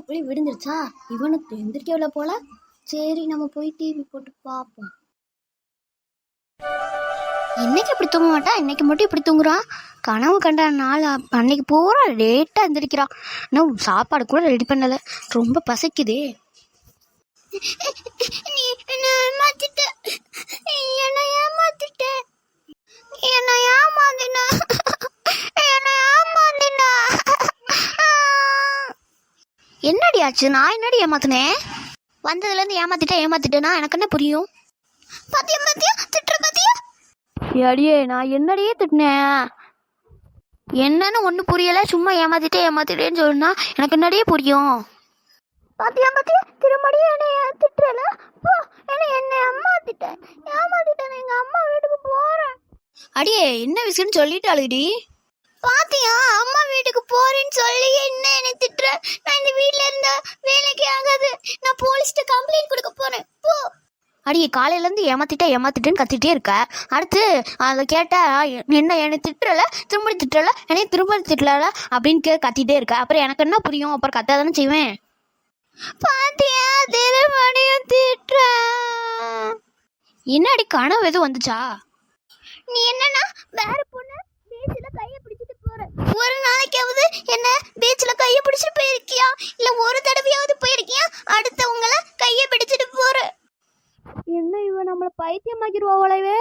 எப்படி விடுந்துருச்சா இவனுக்கு எந்திரிக்கவில்லை போல? சரி நம்ம போய் டிவி போட்டு பார்ப்போம் இன்னைக்கு இப்படி தூங்க மாட்டான் இன்னைக்கு மட்டும் இப்படி தூங்குறான்? கனவு கண்ட நாள் அன்னைக்கு பூரா லேட்டாக எந்திரிக்கிறான். நான் சாப்பாடு கூட ரெடி பண்ணலை. ரொம்ப பசிக்குதே. நீ என்ன ஏமாத்திட்ட. என்ன ஏமாத்திட்ட என்ன ஏமாந்தின என்னடி ஆச்சு? நான் என்னடி ஏமாத்தினேன் வந்ததுலேருந்து ஏமாத்திட்டேன்? ஏமாத்திட்டேன்னா எனக்கு என்ன புரியும்? பாத்தியா பாத்தியா? திட்டுற பாத்தியா? அடியே நான் என்னடியே திட்டினேன் என்னன்னு ஒன்றும் புரியலை. சும்மா ஏமாத்திட்டே ஏமாத்திட்டேன்னு சொன்னா எனக்கு என்னடியே புரியும்? பாத்தியா பாத்தியா? திரும்படியும் என்னை திட்டுறல? போ என்ன என்ன ஏமாத்திட்டேன் ஏமாத்திட்டேன் எங்க அம்மா வீட்டுக்கு போறேன். அடியே என்ன விஷயம்னு சொல்லிட்டு அழுடி பாத்தியா அம்மா வீட்டுக்கு போறேன்னு சொல்லி என்ன என்னை திட்டுற? இருந்த வேலைக்கு ஆகாது. நான் போலீஸ்ட்ட கம்ப்ளைண்ட் கொடுக்க போறேன். போ. அடியே காலையிலேருந்து ஏமாத்திட்டே ஏமாத்திட்டேன்னு கத்திட்டே இருக்க. அடுத்து அதை கேட்டா என்ன என்னை திட்டுறல? திரும்ப திட்டுறல? என்னை திரும்ப திட்டல அப்படின்னு கே கத்திட்டே இருக்க. அப்புறம் எனக்கு என்ன புரியும்? அப்புறம் கத்த தானே செய்வேன். பாத்தியா திருமணியும் திட்டுற. என்னடி கனவு எதுவும் வந்துச்சா? நீ என்னன்னா வேற பொண்ணு பீச்சில் கையை பிடிச்சிட்டு போற. ஒரு நாளைக்காவது என்ன பீச்சில் கையை பிடிச்சிட்டு போயிருக்கியா இல்ல ஒரு தடவையாவது போயிருக்கியா அடுத்தவங்கள கையை பிடிச்சிட்டு போற என்ன இவ நம்மள பைத்தியமாக்கிடுவாங்களவே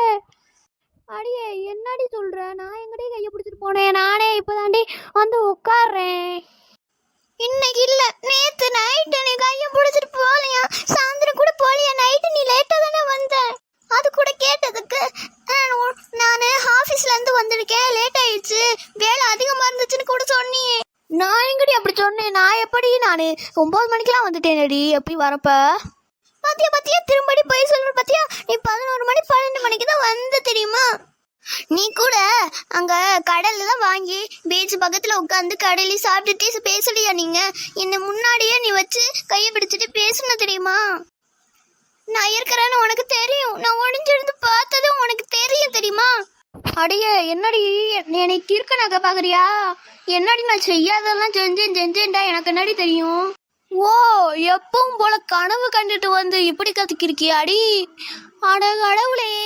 அடியே என்னடி சொல்ற? நான் எங்கடி கையை பிடிச்சிட்டு போனேன் நானே இப்பதாண்டி வந்து உட்காடுறேன் இன்னைக்கு இல்ல. நேத்து நைட்டு நீ கையை பிடிச்சிட்டு போகலையா? சாயந்தரம் கூட போகலையா? நைட்டு நீ லேட்டா தானே வந்த? அது கூட கேட்டதுக்கு நான் ஆஃபீஸ்ல இருந்து வந்திருக்கேன். லேட் ஆயிடுச்சு. வேலை அதிகமா இருந்துச்சுன்னு கூட சொன்னியே. நான் எங்கடி அப்படி சொன்னேன்? நான் எப்படி நான்? ஒன்பது மணிக்கெல்லாம் வந்துட்டேனடி. எப்படி வரப்ப? பாத்தியா பாத்தியா? திரும்படி போய் சொல்ற பாத்தியா? நீ பதினோரு மணி பன்னெண்டு மணிக்கு தான் வந்த தெரியுமா? நீ கூட அங்க கடல்ல தான் வாங்கி பீச் பக்கத்துல உட்காந்து கடலி சாப்பிட்டுட்டு பேசலையா நீங்க? என்ன முன்னாடியே நீ வச்சு கையை பிடிச்சிட்டு பேசணும் தெரியுமா? நான் இருக்கிறேன்னு உனக்கு தெரியும். நான் ஒளிஞ்சிருந்து பார்த்ததும் உனக்கு தெரியும் தெரியுமா? அடியே என்னடி நீ என்னை கிறுக்க நகை பாக்குறியா? என்னடி நான் செய்யாதெல்லாம் செஞ்சேன் செஞ்சேன்டா. எனக்கு என்னடி தெரியும்? ஓ எப்பவும் போல கனவு கண்டுட்டு வந்து இப்படி கத்துக்கிருக்கியாடி? அட கடவுளே.